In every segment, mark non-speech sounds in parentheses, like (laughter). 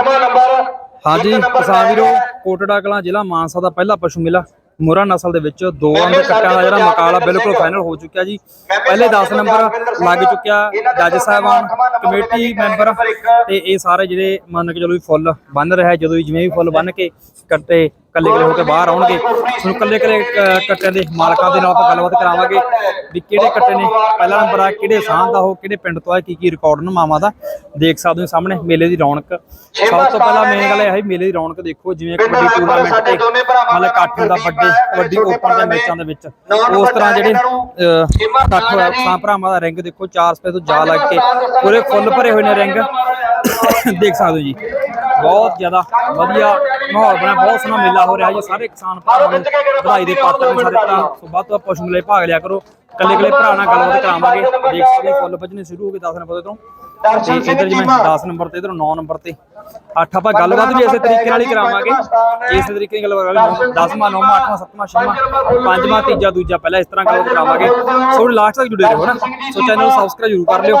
8ਵਾਂ number ਹਾਂਜੀ ਕਿਸਾਨ ਵੀਰੋ। ਕੋਟੜਾ ਕਲਾਂ ਜ਼ਿਲ੍ਹਾ ਮਾਨਸਾ ਦਾ ਪਹਿਲਾ ਪਸ਼ੂ ਮੇਲਾ ਮੋਰਾ ਨਸਲ ਦੇ ਵਿੱਚ ਦੋ ਅੰਗ ਕੱਟਾਂ ਦਾ ਜਿਹੜਾ ਮੁਕਾਬਲਾ ਬਿਲਕੁਲ ਫਾਈਨਲ ਹੋ ਚੁੱਕਿਆ ਜੀ। ਪਹਿਲੇ 10 ਨੰਬਰ ਲੱਗ ਚੁੱਕਿਆ ਜੱਜ ਸਾਹਿਬਾਨ ਕਮੇਟੀ ਮੈਂਬਰ। ਤੇ ਇਹ ਸਾਰੇ ਜਿਹੜੇ ਮੰਨ ਕੇ ਚਲੋ ਵੀ ਫੁੱਲ ਬੰਨ ਰਿਹਾ ਜਦੋਂ ਜਿਵੇਂ ਵੀ ਫੁੱਲ ਬੰਨ ਕੇ ਕੱਟੇ ਕੱਲੇ ਕੱਲੇ ਹੋ ਕੇ ਬਾਹਰ ਆਉਣਗੇ। ਤੁਹਾਨੂੰ ਕੱਲੇ ਕੱਲੇ ਕੱਟਿਆਂ ਦੇ ਮਾਲਕਾਂ ਦੇ ਨਾਲ ਆਪਾਂ ਗੱਲਬਾਤ ਕਰਾਵਾਂਗੇ ਵੀ ਕਿਹੜੇ ਕੱਟੇ ਨੇ ਪਹਿਲਾ ਨੰਬਰ ਆ ਕਿਹੜੇ ਸਾਹ ਦਾ ਉਹ ਕਿਹੜੇ ਪਿੰਡ ਤੋਂ ਆ ਕੀ ਕੀ ਰਿਕਾਰਡ ਨੇ ਮਾਮਾ ਦਾ। ਦੇਖ ਸਕਦੇ ਹੋ ਸਾਹਮਣੇ ਮੇਲੇ ਦੀ ਰੌਣਕ। ਸਭ ਤੋਂ ਪਹਿਲਾਂ ਮੇਨ ਗੱਲ ਇਹ ਹੈ ਮੇਲੇ ਦੀ ਰੌਣਕ ਦੇਖੋ ਜਿਵੇਂ ਕਬੱਡੀ ਟੂਰਨਾਮੈਂਟ ਤੇ ਮਤਲਬ ਇਕੱਠ ਹੁੰਦਾ ਵੱਡੇ ਕਬੱਡੀ ਓਪਨ ਦੇ ਮੈਚਾਂ ਦੇ ਵਿੱਚ। ਉਸ ਤਰ੍ਹਾਂ ਜਿਹੜੇ ਇਕੱਠ ਹੋਇਆ ਸਾਂ ਭਰਾਵਾਂ ਦਾ ਰਿੰਗ ਦੇਖੋ 4 ਸਪੇ ਤੋਂ ਜਾ ਲੱਗ ਕੇ ਪੂਰੇ ਫੁੱਲ ਭਰੇ ਹੋਏ ਨੇ (coughs) ਰਿੰਗ ਦੇਖ ਸਕਦੇ ਹੋ ਜੀ। ਬਹੁਤ ਜ਼ਿਆਦਾ ਵਧੀਆ ਮਾਹੌਲ ਬਣਾ ਬਹੁਤ ਸੋਹਣਾ ਮੇਲਾ ਹੋ ਰਿਹਾ ਜੀ ਸਾਰੇ ਕਿਸਾਨ ਭਰਾਵਾਂ ਨੂੰ ਵਧਾਈ ਦੇ ਪਾਤਰ ਨੇ ਸਾਰੇ ਭਰਾ ਸੋ ਵੱਧ ਤੋਂ ਪਸ਼ੂ ਮੇਲੇ ਭਾਗ ਲਿਆ ਕਰੋ ਕੱਲੇ ਕੱਲੇ ਭਰਾ ਨਾਲ ਗੱਲਬਾਤ ਕਰਾਵਾਂਗੇ ਦੇਖ ਸਕਦੇ ਫੁੱਲ ਵੱਜਣੇ ਸ਼ੁਰੂ ਹੋ ਗਏ 10 ਨੰਬਰ ਤੋਂ ਤੇ ਇਧਰ ਜਿਵੇਂ 10 ਨੰਬਰ ਤੇ ਇਧਰ 9 ਨੰਬਰ ਤੇ। 8 ਆਪਾਂ ਗੱਲਬਾਤ ਵੀ ਇਸੇ ਤਰੀਕੇ ਨਾਲ ਹੀ ਕਰਾਵਾਂਗੇ। ਇਸੇ ਤਰੀਕੇ ਨਾਲ ਗੱਲਬਾਤ ਕਰਾਂਗੇ। 10ਵਾਂ 9ਵਾਂ 8ਵਾਂ 7ਵਾਂ 6ਵਾਂ ਪੰਜਵਾਂ ਤੀਜਾ ਦੂਜਾ ਪਹਿਲਾਂ ਇਸ ਤਰ੍ਹਾਂ ਗੱਲਬਾਤ ਕਰਾਵਾਂਗੇ। ਸੋ ਲਾਸਟ ਤੱਕ ਜੁੜੇ ਰਹੋ ਨਾ। ਸੋ ਚੈਨਲ ਨੂੰ ਸਬਸਕ੍ਰਾਈਬ ਜ਼ਰੂਰ ਕਰ ਲਿਓ।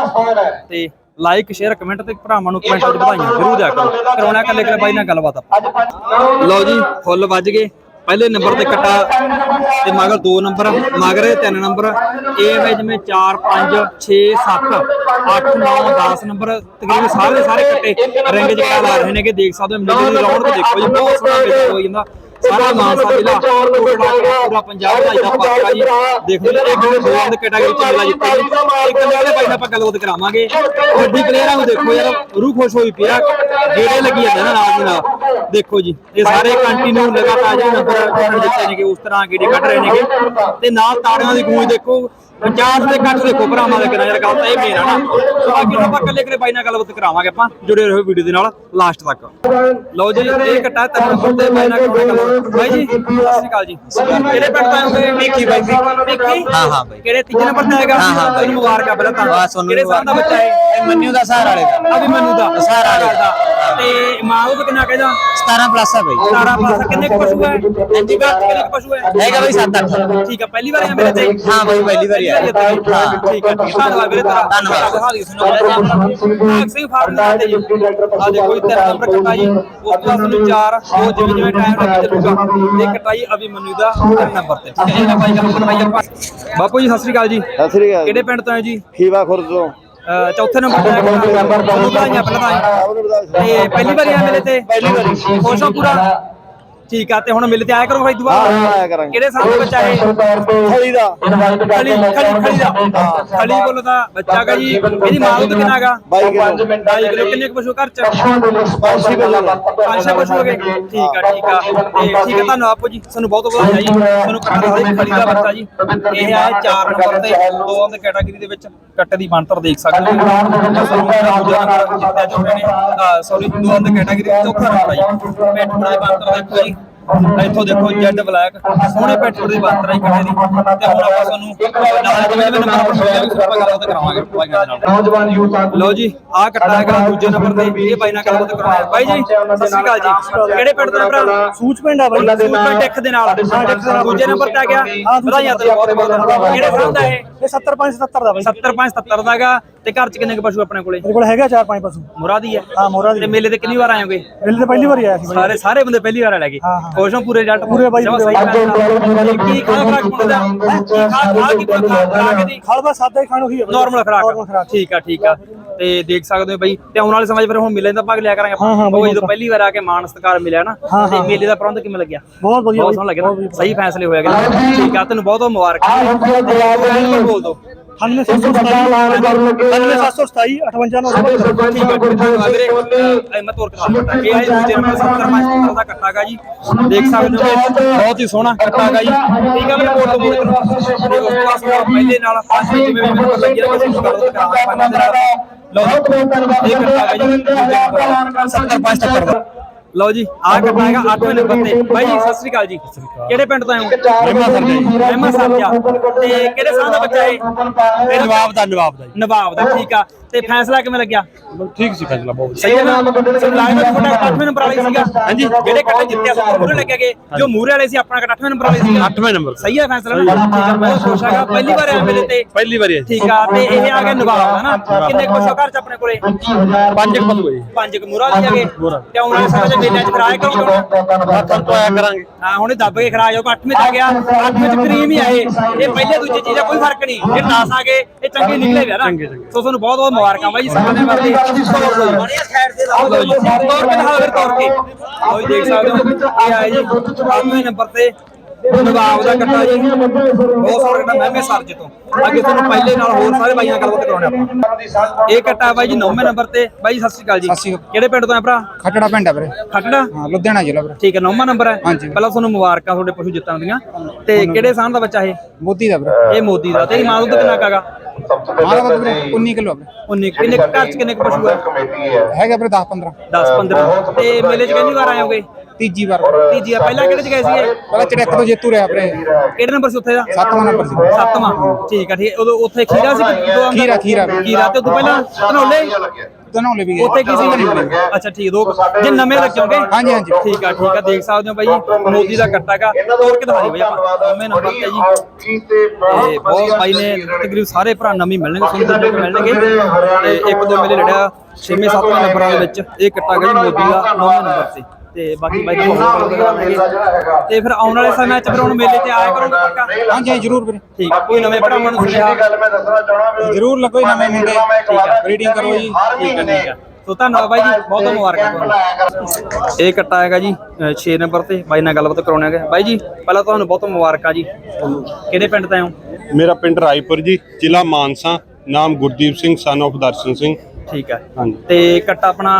ਤੇ ਲਾਈਕ ਸ਼ੇਅਰ ਕਮੈਂਟ ਤੇ ਭਰਾਵਾਂ ਨੂੰ ਕਮੈਂਟ ਵਿੱਚ ਵਧਾਈਆਂ ਜ਼ਰੂਰ ਦਿਆ ਕਰੋ। ਕਰਾਉਣਾ ਕੱਲੇ ਕੱਲੇ ਬਾਈ ਨਾਲ ਗੱਲਬਾਤ ਆਪਾਂ। ਲਓ ਜੀ ਫੁੱਲ ਵੱਜ ਗਏ। ਪਹਿਲੇ ਨੰਬਰ ਤੇ ਕੱਟਾ ਤੇ ਮਗਰ 2 ਨੰਬਰ ਮਗਰ 3 ਨੰਬਰ। ਇਹ ਵੇ ਜਿਵੇਂ 4 5 6 7 8 9 10 ਨੰਬਰ। ਤਕਰੀਬਨ ਸਾਰੇ ਸਾਰੇ ਕੱਟੇ। ਰਿੰਗ ਜਿਹੜਾ ਲਾ ਰਹੇ ਨੇ ਕਿ ਦੇਖ ਸਕਦੇ ਹੋ ਮੇਲੇ ਦੀ ਰੌਣਕ ਦੇਖੋ ਜੀ ਬਹੁਤ ਸੋਹਣਾ ਮੇਲਾ ਹੋ ਜਾਂਦਾ ਸਾਰਾ ਮਾਨਸਾ ਜ਼ਿਲ੍ਹਾ ਪੂਰਾ ਪੰਜਾਬ ਦਾ ਇਹਦਾ ਪਾਤਰਾ ਜੀ ਦੇਖੋ ਜੀ ਇੱਕ ਦੋ ਅੰਦ ਕੈਟਾਗਰੀ ਚ ਮੇਲਾ ਜਿੱਤਿਆ ਜੀ ਇੱਕ ਵਾਲੇ ਬਾਈ ਨਾਲ ਆਪਾਂ ਗੱਲਬਾਤ ਕਰਾਵਾਂਗੇ। ਵੱਡੀ ਪਲੇਅਰਾਂ ਨੂੰ ਦੇਖੋ ਯਾਰ ਰੂਹ ਖੁਸ਼ ਹੋਈ ਪਿਆ ਜਿਹੜੇ ਲੱਗੀ ਜਾਂਦੇ ਨਾ ਨਾਲ ਦੀ ਨਾਲ। ਦੇਖੋ ਜੀ ਇਹ ਸਾਰੇ ਕੰਟੀਨਿਊ ਲਗਾਤਾਰ ਜਿਹੜੇ ਨੰਬਰ ਜਿੱਤੇ ਨੇਗੇ ਉਸ ਤਰ੍ਹਾਂ ਗੇੜੇ ਕੱਢ ਰਹੇ ਨੇਗੇ। ਤੇ ਨਾਲ ਤਾੜੀਆਂ ਦੀ ਗੂੰਜ ਦੇਖੋ 50 ਦੇ ਕੱਟ ਦੇਖੋ ਭਰਾਵਾਂ ਦੇ ਕਿੰਨਾ ਯਾਰ ਗੱਲ ਤਾਂ ਇਹ ਮੇਨ ਆ ਨਾ। ਸੋ ਬਾਕੀ ਤਾਂ ਆਪਾਂ ਕੱਲੇ ਕੱਲੇ ਬਾਈ ਨਾਲ ਗੱਲਬਾਤ ਕਰਾਵਾਂਗੇ ਆਪਾਂ ਜੁੜੇ ਰਹੋ ਵੀਡੀਓ ਦੇ ਨਾਲ ਲਾਸਟ ਤੱਕ। ਲਓ ਜੀ ਇਹ ਕੱਟਾ ਤੇ ਬਾਈ ਨਾਲ ਕਰਾਉਣਾ ਗੱਲ ਬਾਈ ਜੀ ਸਤਿ ਸ਼੍ਰੀ ਅਕਾਲ ਜੀ। ਕਿਹੜੇ ਪਿੰਡ ਤੋਂ ਆਏ ਭਿੱਖੀ ਬਾਈ, ਭਿੱਖੀ। ਭਿੱਖੀ ਹਾਂ, ਹਾਂ ਬਾਈ। ਕਿਹੜੇ ਤੀਜੇ ਨੰਬਰ ਤੇ ਆਏਗਾ ਹਾਂ, ਹਾਂ ਬਾਈ। ਤੁਹਾਨੂੰ ਮੁਬਾਰਕਾਂ ਪਹਿਲਾਂ ਤਾਂ। ਕਿਹੜੇ ਸਾਲ ਦਾ ਬੱਚਾ ਹੈ? ਇਹ ਮੰਨੂ ਦਾ ਸਹਾਰਾ ਵਾਲੇ ਦਾ। ਅਭੀ ਮਨੂ ਦਾ। ਸਹਾਰਾ ਵਾਲੇ ਦਾ ਤੇ ਮਾਂ ਉਹ ਕਿੰਨਾ ਕਹਿੰਦਾ? 17 ਪਲੱਸ ਹੈ ਬਾਈ 17 ਪਲੱਸ ਕਿੰਨੇ ਕੁ ਪਸ਼ੂ ਹੈ ਹਾਂਜੀ ਕਿੰਨੇ ਕੁ ਪਸ਼ੂ ਹੈ ਹੈਗਾ ਬਾਈ 7-8 ਠੀਕ ਹੈ ਪਹਿਲੀ ਵਾਰ ਆਇਆ ਮੇਰੇ ਤੇ? ਹਾਂ ਬਾਈ ਪਹਿਲੀ ਵਾਰੀ ਆਇਆ ਠੀਕ ਹੈ ਠੀਕ ਹੈ ਧੰਨਵਾਦ ਵੀਰੇ ਤੇਰਾ। ਧੰਨਵਾਦ। ਦਿਖਾ ਦਿਓ ਸਾਨੂੰ ਨਾਗ ਸਿੰਘ ਫਾਰਮ ਦਾ ਤੇ ਜੀ ਆ ਦੇਖੋ ਇਹ ਤਿੰਨ ਨੰਬਰ ਕਟਾ ਜੀ। ਉਸ ਤੋਂ ਬਾਅਦ ਸਾਨੂੰ ਚਾਰ ਉਹ ਜਿਵੇਂ ਜਿਵੇਂ ਟਾਈਮ ਲੱਗ ਚੱਲੂਗਾ। ਇਹ ਕਟਾਈ ਅਭੀ ਮਨੂ ਦਾ ਤਿੰਨ ਨੰਬਰ ਤੇ। ਠੀਕ ਹੈ ਇਹ ਬਾਈ ਗੱਲ ਕਰਵਾਈ ਆਪਾਂ ਬਾਪੂ ਜੀ ਸਤਿ ਸ੍ਰੀ ਅਕਾਲ ਜੀ। ਸਤਿ ਸ੍ਰੀ ਅਕਾਲ ਕਿਹੜੇ ਪਿੰਡ ਤੋਂ ਹੈ ਜੀ? ਖੀਵਾ ਖੁਰਦ ਤੋਂ। ਚੌਥੇ ਨੰਬਰ ਤੇ ਵਧਾਈਆਂ ਪਹਿਲਾਂ ਤਾਂ ਉਹਨੂੰ ਬਤਾ ਤੇ ਪਹਿਲੀ ਵਾਰੀ ਆ ਮਿਲੇ ਤੇ? ਪਹਿਲੀ ਵਾਰੀ। ਖੁਸ਼ ਹੋ ਪੂਰਾ? ਠੀਕ ਆ ਤੇ ਹੁਣ ਮਿਲ ਤੇ ਆਇਆ ਕਰੋ ਫਿਰ ਦੁਬਾਰਾ। ਆਇਆ ਕਰਾਂਗੇ। ਕਿਹੜੇ ਸਾਲ ਦਾ ਬੱਚਾ ਇਹ? ਥਲੀ ਦਾ। ਖਲੀ ਖਲੀ ਖਲੀ ਦਾ। ਖਲੀ ਬੋਲ ਦਾ ਬੱਚਾ ਜੀ ਇਹਦੀ ਮਾਂ ਉਹ ਕਿੰਨਾ ਗਾ ਬਾਈ ਕਿਲੋ ਢਾਈ ਕਿਲੋ ਕਿੰਨੇ ਕੁ ਪਸ਼ੂ ਘਰ ਚ? ਪਾਸੀ ਕਿਲੋ ਪੰਜ ਛੇ ਪਸ਼ੂ ਹੋ ਗਏ। ਠੀਕ ਆ ਠੀਕ ਆ। ਤੇ ਠੀਕ ਆ ਤੁਹਾਨੂੰ ਆਪੋ ਜੀ। ਸਾਨੂੰ ਬਹੁਤ ਬਹੁਤ ਵਧਾਈਆਂ ਜੀ ਤੁਹਾਨੂੰ ਕੱਟਾ ਦਾ ਖਲੀ ਦਾ ਬੱਚਾ ਜੀ। ਇਹ ਹੈ 4 ਨੰਬਰ ਤੇ ਦੋ ਦੇ ਕੈਟਾਗਰੀ ਦੇ ਵਿੱਚ ਕੱਟੇ ਦੀ ਬਣਤਰ ਦੇਖ ਸਕਦੇ ਹੋ। ਸੌਰੀ ਦੋ ਦੇ ਕੈਟਾਗਰੀ ਦੇ ਚੌਥਾ ਨੰਬਰ ਆ ਜੀ। ਪੈਟਪੁਰਾ ਦੀ ਬਣਤਰ ਦੇਖੋ ਜੀ। ਇੱਥੋਂ ਦੇਖੋ ਜੈਡ ਬਲੈਕ ਸੋਹਣੇ ਪੈਟਪੁਰ ਦੀ ਬਣਤਰ ਆ ਜੀ ਕੱਟੇ ਦੀ। ਤੇ ਹੁਣ ਆਪਾਂ ਤੁਹਾਨੂੰ ਨਾਲ ਜਿਵੇਂ ਨੰਬਰ ਪੁੱਛਿਆ ਵੀ ਆਪਾਂ ਗੱਲਬਾਤ ਕਰਾਵਾਂਗੇ ਬਾਈਆਂ ਦੇ ਨਾਲ। ਨੌਜਵਾਨ ਯੂਥ ਆਗੂ ਲਓ ਜੀ ਆ ਕੱਟਾ ਹੈਗਾ ਦੂਜੇ ਨੰਬਰ ਤੇ ਇਹ ਬਾਈ ਨਾਲ ਗੱਲਬਾਤ ਕਰਾਉਣਾ ਬਾਈ ਜੀ ਸਤਿ ਸ਼੍ਰੀ ਅਕਾਲ ਜੀ। ਕਿਹੜੇ ਪਿੰਡ ਤੋਂ ਭਰਾ? ਸੂਚ ਪਿੰਡ ਆ ਬਾਈ। ਸੂਚ ਪਿੰਡ ਟਿੱਖ ਦੇ ਨਾਲ। ਦੂਜੇ ਨੰਬਰ ਤੇ ਆ ਗਿਆ। ਵਧਾਈਆਂ ਤੈਨੂੰ ਬਹੁਤ ਬਹੁਤ। ਕਿਹੜੇ ਸਾਲ ਦਾ ਇਹ? ਇਹ 70 5 77 ਦਾ ਬਾਈ। 70 5 77 ਦਾ ਹੈਗਾ। ਤੇ ਘਰ ਚ ਕਿੰਨੇ ਕੁ ਪਸ਼ੂ ਆਪਣੇ ਕੋਲੇ? ਮੇਰੇ ਕੋਲ ਹੈਗਾ 4 5 ਪਸ਼ੂ। ਮੁਰਾਦੀ ਹੈ। ਹਾਂ ਮੋਰਾ ਦੀ। ਤੇ ਮੇਲੇ ਤੇ ਕਿੰਨੀ ਵਾਰ ਆਏ ਹੋਗੇ? ਵੇਲੇ ਤੇ ਪਹਿਲੀ ਵਾਰੀ ਆਇਆ ਸੀ ਬਾਈ। ਸਾਰੇ ਸਾਰੇ ਬੰਦੇ ਪਹਿਲੀ ਵਾਰ ਲੈ ਗਏ। ਹਾਂ, ਹਾਂ। ਖੁਸ਼ ਹੋ ਪੂਰੇ ਜੱਟ ਪੂਰੇ ਬਾਈ, ਪੂਰੇ। ਕੀ ਖਾ ਖਰਾਕ ਮੁੰਡਾ ਕੀ ਖਾ ਖਾ ਕੀ ਖਰਾਕ ਦੀ? ਖਲਬਾ ਸਾਦਾ ਹੀ ਖਾਣੋ ਹੀ ਨਾਰਮਲ ਖਰਾਕ। ਠੀਕ ਆ ਠੀਕ ਆ। ਤੇ ਦੇਖ ਸਕਦੇ ਹੋ ਬਈ ਤੇ ਆਉਣ ਵਾਲੇ ਸਮੇਂ ਫਿਰ ਹੁਣ ਮੇਲੇ ਦਾ ਭਾਗ ਲਿਆ ਕਰਾਂਗੇ ਉਹ ਜਦੋਂ ਪਹਿਲੀ ਵਾਰ ਆ ਕੇ ਮਾਣ ਸਤਿਕਾਰ ਮਿਲਿਆ ਨਾ ਤੇ। ਮੇਲੇ ਦਾ ਪ੍ਰਬੰਧ ਕਿਵੇਂ ਲੱਗਿਆ? ਬਹੁਤ ਵਧੀਆ ਬਹੁਤ ਸੋਹਣਾ ਲੱਗਿਆ। ਸਹੀ ਫੈਸਲੇ ਹੋਏ ਅਗਲੇ ਠੀਕ ਆ ਤੈਨੂੰ ਬਹੁਤ ਬਹੁਤ ਮੁਬਾਰਕਾਂ। ਬੋਲ ਦੋ। 9727 9727 58 ਠੀਕ ਆ। ਧੰਨਵਾਦ ਵੀਰੇ ਇਹ ਮੈਂ ਤੋਰ ਕੇ ਦੱਸ ਦਿੱਤਾ ਇਹ ਹੈ ਦੂਜੇ ਨੰਬਰ 70 ਮਾਸਟਰ ਦਾ ਕੱਟਾ ਗਾ ਜੀ। ਦੇਖ ਸਕਦੇ ਹੋ ਬਹੁਤ ਹੀ ਸੋਹਣਾ ਕੱਟਾ ਗਾ ਜੀ। ਠੀਕ ਆ ਮੇਰੇ ਕੋਲ ਤੋਂ ਮੋੜ ਪਹਿਲੇ ਨਾਲ ਪੰਜ ਜਿਵੇਂ ਵੀ ਮੈਨੂੰ ਪਤਾ ਲੱਗਿਆ ਕਿ ਅਸੀਂ ਗੱਲ ਕਰਾਂਗੇ ਲਓ ਜੀ ਇਹ ਕੱਟਾ ਗਾ ਜੀ। ਦੂਜੇ ਨੰਬਰ 70 5 ਦਾ ਲਓ ਜੀ ਆ ਕੱਟਾ ਹੈਗਾ 8ਵੇਂ ਨੰਬਰ ਤੇ। ਬਾਈ ਜੀ ਸਤਿ ਸ੍ਰੀ ਅਕਾਲ ਜੀ। ਕਿਹੜੇ ਪਿੰਡ ਤੋਂ ਆਏ ਹੋ? ਮਹਿਮਾ ਸਰ ਜੀ। ਮਹਿਮਾ ਸਰ ਜੀ ਤੇ ਕਿਹੜੇ ਸਾਲ ਦਾ ਬੱਚਾ ਹੈ ਇਹ? ਨਵਾਬ ਦਾ ਨਵਾਬ ਦਾ ਨਵਾਬ ਦਾ ਠੀਕ ਆ। ਤੇ ਫੈਸਲਾ ਕਿਵੇਂ ਲੱਗਿਆ? ਠੀਕ ਸੀ ਫੈਸਲਾ ਬਹੁਤ ਸਹੀ ਹੈ ਨਾ? ਸਰ ਲੱਗਦਾ ਤੁਹਾਡਾ 8ਵੇਂ ਨੰਬਰ ਵਾਲਾ ਸੀਗਾ। ਹਾਂਜੀ ਜਿਹੜੇ ਕੱਟੇ ਜਿੱਤਿਆ ਸੀ ਮੂਰੇ ਲੱਗੇ ਗਏ ਜੋ ਮੂਰੇ ਵਾਲੇ ਸੀ ਆਪਣਾ ਕੱਟ 8ਵੇਂ ਨੰਬਰ ਵਾਲੇ ਸੀਗਾ 8ਵੇਂ ਨੰਬਰ ਸਹੀ ਹੈ। ਫੈਸਲਾ ਬਹੁਤ ਖੁਸ਼ ਹੈਗਾ ਪਹਿਲੀ ਵਾਰ ਆਇਆ ਮੇਰੇ ਤੇ। ਪਹਿਲੀ ਵਾਰੀ ਹੈ ਠੀਕ ਆ ਤੇ ਇਹ ਆ ਗਿਆ ਨਵਾਬ ਹੈ ਨਾ? ਕਿੰਨੇ ਕੁ ਪਸ਼ੂ ਘਰ ਚ ਆਪਣੇ ਕੋਲੇ? ਪੰਜ ਕੁ ਪਸ਼ੂ ਹੈ ਪੰਜ ਕੁ ਮੂਰਾ ਵੀ ਹੈਗੇ। ਤੇ ਆਉਣ ਵਾਲੇ ਸਮੇਂ ਚ ਮੇਲਿਆਂ ਚ ਫਿਰ ਆਏ ਕਰੋਗੇ ਹੱਥਾਂ ਤੋਂ ਆਇਆ ਕਰਾਂਗੇ। ਹਾਂ ਹੁਣੇ ਦੱਬ ਕੇ ਖਰਾਜ ਹੋ 8ਵੇਂ ਚ ਆ ਗਿਆ। 8ਵੇਂ ਚ ਕਰੀਮ ਹੀ ਆਏ ਇਹ। ਪਹਿਲੇ ਦੂਜੇ ਚੀਜ਼ ਦਾ ਕੋਈ ਫ਼ਰਕ ਨਹੀਂ। ਇਹ 10 ਆ ਗਏ ਇਹ ਚੰਗੇ ਨਿਕਲੇ ਵਿਆ ਨਾ। ਸੋ ਤੁਹਾਨੂੰ ਬਹੁਤ ਬਹੁਤ ਮੁਬਾਰਕਾਂ ਬਾਈ ਸਾਹਮਣੇ ਵਾਲੀ ਬੜੀਆ ਸਾਈਡ ਤੇ ਲਾਓ ਤੋਰ ਕੇ ਦਿਖਾਓ ਫਿਰ ਤੋਰ ਕੇ ਲਓ ਜੀ ਦੇਖ। ਸਕਦੇ ਹੋ ਇਹ ਆਏ ਜੀ 8ਵੇਂ ਨੰਬਰ ਤੇ ਨਵਾਬ ਦਾ ਕੱਟਾ ਜੀ। ਬਹੁਤ ਸਾਰਾ ਕੱਟਾ ਮਹਿਮੇ ਸਰਜ ਤੋਂ। ਅੱਗੇ ਤੁਹਾਨੂੰ ਪਹਿਲੇ ਨਾਲ ਹੋਰ ਸਾਰੇ ਬਾਈਆਂ ਨਾਲ ਗੱਲਬਾਤ ਕਰਾਉਣੇ ਆਪਾਂ ਇਹ ਕੱਟਾ ਬਾਈ ਜੀ 9ਵੇਂ ਨੰਬਰ ਤੇ। ਬਾਈ ਸਤਿ ਸ਼੍ਰੀ ਅਕਾਲ ਜੀ। ਕਿਹੜੇ ਪਿੰਡ ਤੋਂ ਆ ਭਰਾ? ਖਟੜਾ ਪਿੰਡ ਆ ਵੀਰੇ। ਖਟੜਾ? ਹਾਂ ਲੁਧਿਆਣਾ ਜ਼ਿਲ੍ਹਾ ਵੀਰੇ। ਠੀਕ ਹੈ ਨੌਵਾਂ ਨੰਬਰ ਹੈ। ਹਾਂਜੀ। ਪਹਿਲਾਂ ਤੁਹਾਨੂੰ ਮੁਬਾਰਕਾਂ ਤੁਹਾਡੇ ਪਸ਼ੂ ਜਿੱਤਣ ਦੀਆਂ। ਤੇ ਕਿਹੜੇ ਸਾਨ ਦਾ ਬੱਚਾ ਇਹ? ਮੋਦੀ ਦਾ ਵੀਰੇ। ਇਹ ਮੋਦੀ ਦਾ। ਤੇਰੀ ਮਾਂ ਦੁੱਧ ਕਿੰਨਾ ਕਾਗਾ ਮਾਰਾ ਦਾ ਵੀਰੇ 19 ਕਿਲੋ ਵੀਰੇ 19 ਕਿੰਨੇ ਕੁ ਘਰ ਚ ਕਿੰਨੇ ਕੁ ਪਸ਼ੂ ਹੈ। ਹੈਗਾ ਵੀਰੇ 10 15 10 15 ਤੇ ਮੇਲੇ ਚ ਕਿੰਨੀ ਵਾਰ ਆਏ ਹੋਗੇ ਤੀਜੀ ਵਾਰ। ਤੀਜੀ ਆ ਪਹਿਲਾਂ ਕਿਹੜੇ ਚ ਗਏ ਸੀਗੇ? ਪਹਿਲਾਂ ਚੜੈਕ ਤੋਂ ਜੇਤੂ ਰਿਹਾ ਵੀਰੇ ਕਿਹੜੇ ਨੰਬਰ ਸੀ ਉੱਥੇ ਦਾ? ਸੱਤਵਾਂ ਨੰਬਰ ਸੀ। ਸੱਤਵਾਂ। ਠੀਕ ਆ ਠੀਕ ਉਦੋਂ ਉੱਥੇ ਖੀਰਾ ਸੀ ਕਿ ਦੋ ਅੰਦਰ? ਖੀਰਾ, ਖੀਰਾ। ਖੀਰਾ ਤੇ ਉਦੋਂ ਪਹਿਲਾਂ ਧਨੌਲੇ? ਦਨੌਲੇ ਵੀ ਗਏ। ਉੱਥੇ ਕੀ ਸੀ ਅੱਛਾ ਠੀਕ ਦੋ ਜੇ ਨਵੇਂ ਲੱਗੋਗੇ ਹਾਂਜੀ, ਹਾਂਜੀ। ਠੀਕ ਆ ਠੀਕ ਆ ਦੇਖ ਸਕਦੇ ਹੋ ਬਾਈ ਮੋਦੀ ਦਾ ਕੱਟਾਗਾ ਤੋੜ ਕੇ ਦਿਖਾ ਦਿਓ ਬਾਈ ਆਪਾਂ? ਨਵੇਂ ਨੰਬਰ ਤੇ ਜੀ। ਤੇ ਬਹੁਤ ਬਾਈ ਨੇ ਤਕਰੀਬ ਸਾਰੇ ਭਰਾ ਨਵੀਂ ਮਿਲਣਗੇ ਸੁੰਦਰ ਜਿਹੇ ਮਿਲਣਗੇ। ਤੇ ਇੱਕ ਦੋ ਮੇਲੇ ਲੜਿਆ 6ਵੇਂ 7ਵੇਂ ਨੰਬਰਾਂ ਦੇ ਵਿੱਚ ਇਹ ਕੱਟਾ ਗਿਆ ਜੀ ਮੋਦੀ ਦਾ 9ਵੇਂ ਨੰਬਰ ਤੇ। ਤੇ ਬਾਕੀ ਬਾਈ ਨੂੰ ਹੋਰ ਕਰਾਂਗੇ ਤੇ ਫਿਰ ਆਉਣ ਵਾਲੇ ਸਮੇਂ 'ਚ ਫਿਰ ਹੁਣ ਮੇਲੇ ਤੇ ਆਇਆ ਕਰੋਗੇ ਪੱਕਾ? ਹਾਂਜੀ ਜ਼ਰੂਰ ਵੀਰੇ। ਠੀਕ ਆ। ਕੋਈ ਨਵੇਂ ਭਰਾਵਾਂ ਨੂੰ ਸੁਣਿਆ ਜ਼ਰੂਰ ਲੱਗੋ ਜੀ ਨਵੇਂ ਮੁੰਡੇ ਬਰੀਡਿੰਗ ਕਰੋ ਜੀ ਠੀਕ ਹੈ ਠੀਕ ਹੈ ਸੋ ਧੰਨਵਾਦ ਬਾਈ ਜੀ ਬਹੁਤ ਬਹੁਤ ਮੁਬਾਰਕਾਂ ਤੁਹਾਨੂੰ ਇਹ ਕੱਟਾ ਹੈਗਾ ਜੀ 6 ਨੰਬਰ ਤੇ ਬਾਈ ਨਾਲ ਗੱਲਬਾਤ ਕਰਾਉਣੇ ਹੈਗੇ। ਬਾਈ ਜੀ ਪਹਿਲਾਂ ਤੁਹਾਨੂੰ ਬਹੁਤ ਮੁਬਾਰਕਾਂ ਜੀ। ਕਿਹੜੇ ਪਿੰਡ ਤੋਂ ਆਏ ਹੋ? ਮੇਰਾ ਪਿੰਡ ਰਾਏਪੁਰ ਜੀ ਜ਼ਿਲ੍ਹਾ ਮਾਨਸਾ ਨਾਮ ਗੁਰਦੀਪ ਸਿੰਘ ਸਨ of ਦਰਸ਼ਨ ਸਿੰਘ। ਠੀਕ ਹੈ ਹਾਂਜੀ। ਤੇ ਕੱਟਾ ਆਪਣਾ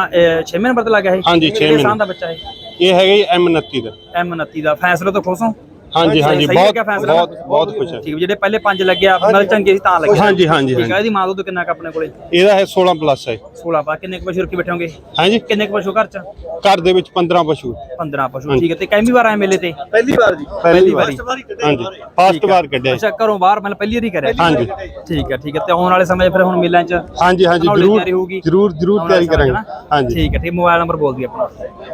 6ਵੇਂ ਨੰਬਰ ਤੇ ਲੱਗਿਆ ਹੈ ਹਾਂਜੀ, ਛੇਵੇਂ ਸਾਲ ਦਾ। ਬੱਚਾ ਹੈ ਇਹ ਹੈਗਾ ਜੀ M29 ਦਾ। ਐਮ 29 ਦਾ। ਫੈਸਲੇ ਤੋਂ ਖੁਸ਼ ਹੋ? ਹਾਂਜੀ ਹਾਂਜੀ ਸਹੀ ਬਹੁਤ ਲੱਗਿਆ ਫੈਸਲਾ? ਬਹੁਤ ਬਹੁਤ ਖੁਸ਼ ਹੈ। ਠੀਕ ਜਿਹੜੇ ਪਹਿਲੇ ਪੰਜ ਲੱਗਿਆ ਨਾਲ ਚੰਗੇ ਸੀ ਤਾਂ ਲੱਗੇ। ਹਾਂਜੀ, ਹਾਂਜੀ, ਠੀਕ ਹੈ ਹਾਂਜੀ। ਇਹਦੀ ਮਾਂ ਦੁੱਧ ਕਿੰਨਾ ਕ ਆਪਣੇ ਕੋਲੇ। ਇਹਦਾ ਹੈ 16 ਪਲੱਸ ਹੈ। 16 ਪਾ ਕਿੰਨੇ ਕੁ ਪਸ਼ੂ ਰੱਖੀ ਬੈਠੇ ਹੋਗੇ ਹਾਂਜੀ। ਕਿੰਨੇ ਕੁ ਪਸ਼ੂ ਘਰ ਚ? ਘਰ ਦੇ ਵਿੱਚ 15 ਪਸ਼ੂ। 15 ਪਸ਼ੂ ਠੀਕ ਹੈ ਤੇ ਕੈਮੀ ਵਾਰ ਆਏ ਮੇਲੇ ਤੇ? ਪਹਿਲੀ ਵਾਰ ਜੀ। ਪਹਿਲੀ ਵਾਰੀ। ਹਾਂਜੀ ਫਸਟ ਵਾਰ ਕੱਢਿਆ ਜੀ। ਅੱਛਾ ਘਰੋਂ ਬਾਹਰ ਮਤਲਬ ਪਹਿਲੀ ਵਾਰੀ ਕਰਿਆ? ਹਾਂਜੀ। ਠੀਕ ਹੈ ਠੀਕ ਹੈ ਤੇ ਆਉਣ ਵਾਲੇ ਸਮੇਂ 'ਚ ਫਿਰ ਹੁਣ ਮੇਲਿਆਂ 'ਚ ਹਾਂਜੀ ਹਾਂਜੀ ਨਾਲ ਜਰੂਰ ਹੋਊਗੀ। ਜਰੂਰ ਜਰੂਰ ਤਿਆਰੀ ਕਰਾਂਗੇ? ਹਾਂਜੀ। ਠੀਕ ਹੈ ਠੀਕ ਮੋਬਾਈਲ ਨੰਬਰ ਬੋਲ ਦੀ ਆਪਣਾ।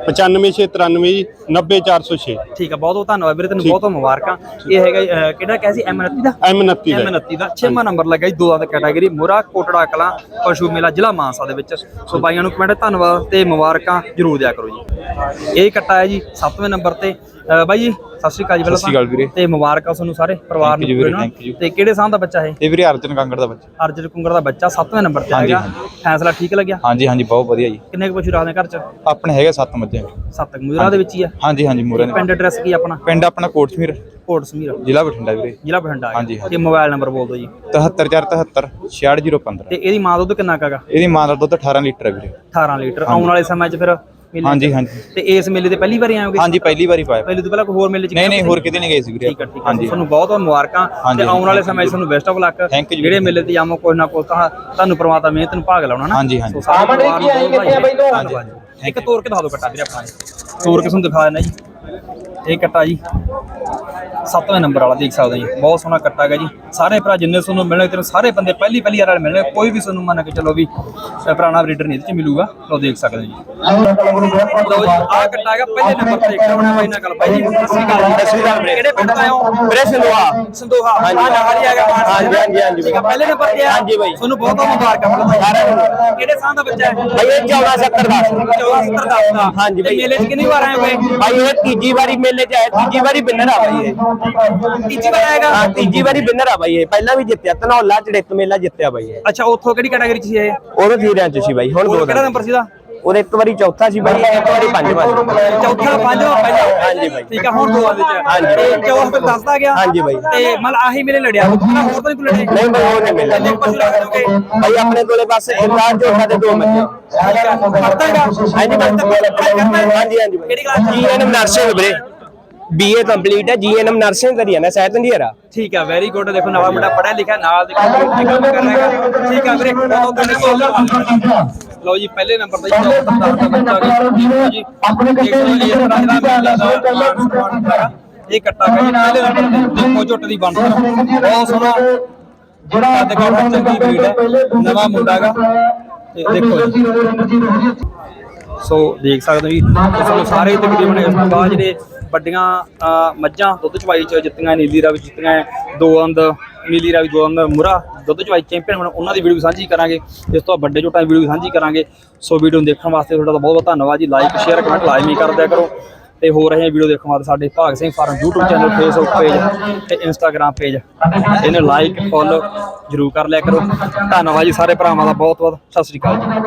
95693 ਜੀ 90406 ਠੀਕ ਹੈ ਬਹੁਤ ਬਹੁਤ ਧੰਨਵਾਦ ਵੀਰੇ ਤੈਨੂੰ ਬਹੁਤ ਬਹੁਤ ਮੁਬਾਰਕਾਂ। ਇਹ ਹੈਗਾ ਜੀ, ਅਹ, ਕਿਹੜਾ ਕਹਿ ਸੀ? M29 ਦਾ? M29 ਦਾ। M29 ਦਾ। 6ਵਾਂ ਨੰਬਰ ਲੱਗਾ ਜੀ ਦੋ ਦਾ ਕੈਟਾਗਰੀ ਮੋਰਾ ਕੋਟੜਾ ਕਲਾਂ ਪਸ਼ੂ ਮੇਲਾ ਜ਼ਿਲ੍ਹਾ ਮਾਨਸਾ ਦੇ ਵਿੱਚ। ਸੋ ਬਾਈਆਂ ਨੂੰ ਕਮੈਂਟ ਧੰਨਵਾਦ ਤੇ ਮੁਬਾਰਕਾਂ ਜਰੂਰ ਦਿਆ ਕਰੋ ਜੀ। ਇਹ ਕੱਟਾ ਹੈ ਜੀ 7ਵੇਂ ਨੰਬਰ ਤੇ। ਬਾਈ ਜੀ ਸਤਿ ਸ਼੍ਰੀ ਅਕਾਲ ਜੀ ਸਤਿ ਸ਼੍ਰੀ ਅਕਾਲ ਵੀਰੇ। ਤੇ ਮੁਬਾਰਕਾਂ ਤੁਹਾਨੂੰ ਸਾਰੇ ਪਰਿਵਾਰ ਨੂੰ Thank you ਪੂਰੇ ਵੀਰੇ, ਨੂੰ। thank you। ਤੇ ਕਿਹੜੇ ਸਾਹ ਦਾ ਬੱਚਾ ਹੈ ਇਹ ਵੀਰੇ ਅਰਜਨ ਕਾਂਗੜ ਦਾ ਬੱਚਾ। ਅਰਜਨ ਕੁੰਗਰ ਦਾ ਬੱਚਾ 7ਵੇਂ ਨੰਬਰ ਤੇ ਹਾਂਜੀ, ਹੈਗਾ ਫੈਸਲਾ ਠੀਕ ਲੱਗਿਆ? ਹਾਂਜੀ ਹਾਂਜੀ ਬਹੁਤ ਵਧੀਆ ਜੀ। ਕਿੰਨੇ ਕੁ ਪਸ਼ੂ ਰੱਖਦੇ ਘਰ ਚ? ਆਪਣੇ ਹੈਗੇ ਸੱਤ ਮੱਝਾਂ ਸੱਤ ਮੁਜਰਾ ਦੇ ਵਿੱਚ ਹੀ ਆ। ਹਾਂਜੀ ਹਾਂਜੀ ਮੂਰੇ ਪਿੰਡ ਐਡਰੈਸ ਕੀ ਆਪਣਾ? ਪਿੰਡ ਆਪਣਾ ਕੋਟਸ਼ਮੀਰ। ਕੋਟ ਸਮੀਰ ਜ਼ਿਲ੍ਹਾ ਬਠਿੰਡਾ ਵੀਰੇ। ਜ਼ਿਲ੍ਹਾ ਬਠਿੰਡਾ ਆ ਗਿਆ। ਹਾਂਜੀ, ਹਾਂਜੀ। ਤੇ ਮੋਬਾਈਲ ਨੰਬਰ ਬੋਲ ਦਿਓ ਜੀ। 73473 66015 ਤੇ ਇਹਦੀ ਮਾਂ ਦੁੱਧ ਕਿੰਨਾ ਕਾਗਾ ਇਹਦੀ ਮਾਂ ਦਾ ਦੁੱਧ 18 ਲੀਟਰ ਹੈ ਵੀਰੇ। 18 ਲੀਟਰ। ਆਉਣ ਵਾਲੇ ਸਮੇਂ 'ਚ ਫਿਰ ਮੇਲੇ ਹਾਂਜੀ ਹਾਂਜੀ। ਤੇ ਇਸ ਮੇਲੇ ਤੇ ਪਹਿਲੀ ਵਾਰੀ ਆਏ ਹੋਗੇ ਹਾਂਜੀ ਪਹਿਲੀ ਵਾਰੀ ਪਾਇਆ। ਪਹਿਲੇ ਤੋਂ ਪਹਿਲਾਂ ਕੋਈ ਹੋਰ ਮੇਲੇ 'ਚ ਨਹੀਂ ਨਹੀਂ ਹੋਰ ਕਿਤੇ ਨਹੀਂ ਗਏ ਸੀ ਵੀਰੇ ਠੀਕ ਹੈ ਠੀਕ ਹੈ ਹਾਂਜੀ। ਤੁਹਾਨੂੰ ਬਹੁਤ ਬਹੁਤ ਮੁਬਾਰਕਾਂ ਤੇ ਆਉਣ ਵਾਲੇ ਸਮੇਂ 'ਚ ਤੁਹਾਨੂੰ ਬੈਸਟ ਆਫ ਲੱਕ। ਜਿਹੜੇ ਮੇਲੇ ਤੇ ਜਾਮੋ ਕੋਈ ਨਾ ਕੋਈ ਤਾਂ ਤੁਹਾਨੂੰ ਪ੍ਰਮਾਤਮਾ ਮਿਹਨਤ ਨੂੰ ਭਾਗ ਲਾਉਣਾ ਨਾ। ਹਾਂਜੀ, ਹਾਂਜੀ। ਸੋ ਸਾਰੇ ਪਰਿਵਾਰ ਨੂੰ ਬਹੁਤ ਵਧਾਈ ਧੰਨਵਾਦ ਇੱਕ ਤੋਰ ਕੇ ਦਿਖਾ ਦਿਓ ਕੱਟਾ ਵੀਰੇ ਆਪਣਾ ਤੋਰ ਕੇ ਤੁਹਾਨੂੰ ਦਿਖਾ ਦੇਣਾ ਜੀ। ਇਹ ਕੱਟਾ ਜੀ। ਸੱਤਵੇਂ ਨੰਬਰ ਵਾਲਾ ਦੇਖ ਸਕਦੇ ਹੋ ਜੀ। ਬਹੁਤ ਸੋਹਣਾ ਕੱਟਾ ਹੈਗਾ ਜੀ। ਸਾਰੇ ਭਰਾ ਜਿੰਨੇ ਤੁਹਾਨੂੰ ਮਿਲਣੇ ਤੇ ਸਾਰੇ ਬੰਦੇ ਪਹਿਲੀ ਪਹਿਲੀ ਵਾਰ ਮਿਲਣੇ ਕੋਈ ਵੀ ਤੁਹਾਨੂੰ ਮੰਨ ਕੇ ਚੱਲੋ ਵੀ ਪੁਰਾਣਾ ਬਰੀਡਰ ਨਹੀਂ ਇਹਦੇ ਚ ਮਿਲੂਗਾ ਲਓ ਦੇਖ ਸਕਦੇ ਹੋ ਜੀ। ਲਓ ਜੀ ਆਹ ਕੱਟਾ ਹੈਗਾ ਪਹਿਲੇ ਨੰਬਰ ਤੇ ਕਰਾਉਣਾ ਬਾਈ ਨਾਲ ਗੱਲ ਬਾਈ ਜੀ ਸਤਿ ਸ਼੍ਰੀ ਅਕਾਲ ਜੀ। ਸਤਿ ਸ਼੍ਰੀ ਅਕਾਲ। ਵੀਰੇ। ਕਿਹੜੇ ਪਿੰਡ ਤੋਂ ਆਏ ਹੋ? ਵੀਰੇ ਸੰਦੋਹਾ। ਸੰਦੋਹਾ। ਹਾਂਜੀ ਹਾਂਜੀ ਹੈਗਾ ਮਾਨਸਾ ਹਾਂਜੀ, ਹਾਂਜੀ, ਹਾਂਜੀ ਠੀਕ ਹੈ ਪਹਿਲੇ ਨੰਬਰ ਤੇ ਆ। ਹਾਂਜੀ ਬਾਈ। ਤੁਹਾਨੂੰ ਬਹੁਤ ਬਹੁਤ ਮੁਬਾਰਕਾਂ ਪਹਿਲਾਂ ਕਿਹੜੇ ਸਾਹ ਦਾ ਬੱਚਾ ਹੈ? ਭਾਈ ਇਹ 1470 ਦਾ। 1470 ਦਾ। ਹਾਂਜੀ ਤੇ ਬਾਈ। ਮੇਲੇ 'ਚ ਕਿੰਨੀ ਵਾਰ ਆਏ ਹੋਏ ਭਾਈ ਇਹ ਤੀਜੀ ਵਾਰੀ ਮੇਲੇ 'ਚ ਆਇਆ ਤੀਜੀ ਵਾਰੀ ਵਿਨਰ ਆ ਇਹ ਤੀਜੀ ਵਾਰ ਆਏਗਾ? ਹਾਂ ਤੀਜੀ ਵਾਰੀ ਵਿਨਰ ਆ ਭਾਈ ਇਹ। ਪਹਿਲਾਂ ਵੀ ਜਿੱਤਿਆ ਧਨੌਲਾ ਚੜਿੱਤ ਮੇਲਾ ਜਿੱਤਿਆ ਭਾਈ ਇਹ। ਅੱਛਾ ਉੱਥੋਂ ਕਿਹੜੀ ਕੈਟਾਗਰੀ 'ਚ ਸੀ ਇਹ? ਉਹਦੇ ਥੀਰਿਆਂ 'ਚ ਸੀ ਭਾਈ ਹੁਣ ਦੋ ਕਿਹੜਾ ਦਾ ਨੰਬਰ ਸੀ ਦਾ ਉਹਦੇ ਇੱਕ ਵਾਰੀ ਚੌਥਾ ਸੀ ਭਾਈ ਇੱਕ ਵਾਰੀ ਪੰਜਵਾਂ ਸੀ। ਚੌਥਾ ਪੰਜਵਾਂ ਪਹਿਲਾਂ? ਹਾਂਜੀ ਬਾਈ। ਠੀਕ ਆ ਹੁਣ ਦੋ ਆਦੇ ਚ ਹਾਂਜੀ। ਤੇ ਚੌਥ ਤੇ ਦੱਸਦਾ ਗਿਆ। ਹਾਂਜੀ ਬਾਈ। ਤੇ ਮਤਲਬ ਆਹੀ ਮੇਰੇ ਲੜਿਆ। ਹੋਰ ਤਾਂ ਨਹੀਂ ਕੋਈ ਲੜੇ ਨਹੀਂ ਭਾਈ ਉਹ ਨਹੀਂ ਮਿਲਿਆ ਕਿੰਨੇ ਪਸ਼ੂ ਰੱਖ ਦੋਗੇ ਭਾਈ ਆਪਣੇ ਕੋਲੇ ਬਸ ਇਮਰਾਨ ਜੋਖਾ ਦੇ ਦੋ ਮੱਝਾਂ ਕਰਦਾਗਾ ਹਾਂਜੀ ਭਾਈ ਹਾਂਜੀ ਹਾਂਜੀ ਕਿਹੜੀ ਕਲਾਸ ਜੀ ਐਨਐਮ ਨਰਸਿੰਗ ਵੀਰੇ। ਬੀਏ ਕੰਪਲੀਟ ਹੈ ਜੀ ਐਨਐਮ ਨਰਸਿੰਗ ਕਰੀ ਨਾ ਸਹਿਤ ਢੀਰਾ ਠੀਕ ਆ ਵੈਰੀ ਗੁੱਡ ਦੇਖੋ ਨਾਲ ਮੁੰਡਾ ਪੜਿਆ ਲਿਖਿਆ ਨਾਲ ਦੇ ਕੰਮ ਕਰ ਰਿਹਾ ਹੈਗਾ ਠੀਕ ਆ ਵੀਰੇ ਬਹੁਤ ਸੋਲ ਲਓ ਜੀ ਪਹਿਲੇ ਨੰਬਰ ਤੇ ਜੀ ਦਾ ਬੱਚਾ ਜੀ ਆਪਣੇ ਕੱਟੇ ਦਾ ਦਾ। ਇਹ ਕੱਟਾ ਜੀ ਪਹਿਲੇ ਨੰਬਰ ਤੇ ਦੇਖੋ ਝੁੱਟ ਦੀ ਬਣਤਰ ਬਹੁਤ ਸੋਹਣਾ ਕੱਦ ਕਾਠ ਚੰਗੀ ਬਰੀਡ ਹੈ ਨਵਾਂ ਮੁੰਡਾ ਹੈਗਾ। ਤੇ ਦੇਖੋ ਜੀ। ਸੋ ਦੇਖ ਸਕਦੇ ਹੋ ਜੀ ਸਾਨੂੰ ਸਾਰੇ ਤਕਰੀਬਨ ਇਸ ਤੋਂ ਬਾਅਦ ਜਿਹੜੇ ਵੱਡੀਆਂ ਮੱਝਾਂ ਦੁੱਧ ਚਵਾਈ ਚ ਜਿੱਤੀਆਂ, ਨੀਲੀ ਰਾਵੀ ਜਿੱਤੀਆਂ ਦੋ ਅੰਦ ਨੀਲੀ ਰਾਵੀ, ਦੋ ਅੰਦ ਮੁਰਾ ਦੁੱਧ ਚਵਾਈ ਚੈਂਪੀਅਨ ਬਣ ਉਹਨਾਂ ਦੀ ਵੀਡੀਓ ਸਾਂਝੀ ਕਰਾਂਗੇ, ਇਸ ਤੋਂ ਵੱਡੇ ਝੋਟਾਂ ਦੀ ਵੀਡੀਓ ਸਾਂਝੀ ਕਰਾਂਗੇ। ਸੋ ਵੀਡੀਓ ਨੂੰ ਦੇਖਣ ਵਾਸਤੇ ਤੁਹਾਡਾ ਬਹੁਤ ਬਹੁਤ ਧੰਨਵਾਦ ਜੀ। ਲਾਈਕ ਸ਼ੇਅਰ ਕਮੈਂਟ ਲਾਜ਼ਮੀ ਕਰ ਦਿਆ ਕਰੋ। ਤੇ ਹੋ ਰਹੇ ਵੀਡੀਓ ਦੇਖਣ ਵਾਸਤੇ ਸਾਡੇ Bhag Singh farm YouTube channel Facebook page ਤੇ Instagram ਪੇਜ ਇਹਨੂੰ ਲਾਈਕ ਫੋਲੋ ਜਰੂਰ ਕਰ ਲਿਆ ਕਰੋ। ਧੰਨਵਾਦ ਜੀ ਸਾਰੇ ਭਰਾਵਾਂ ਦਾ ਬਹੁਤ ਬਹੁਤ ਸਤਿ ਸ੍ਰੀ ਅਕਾਲ ਜੀ।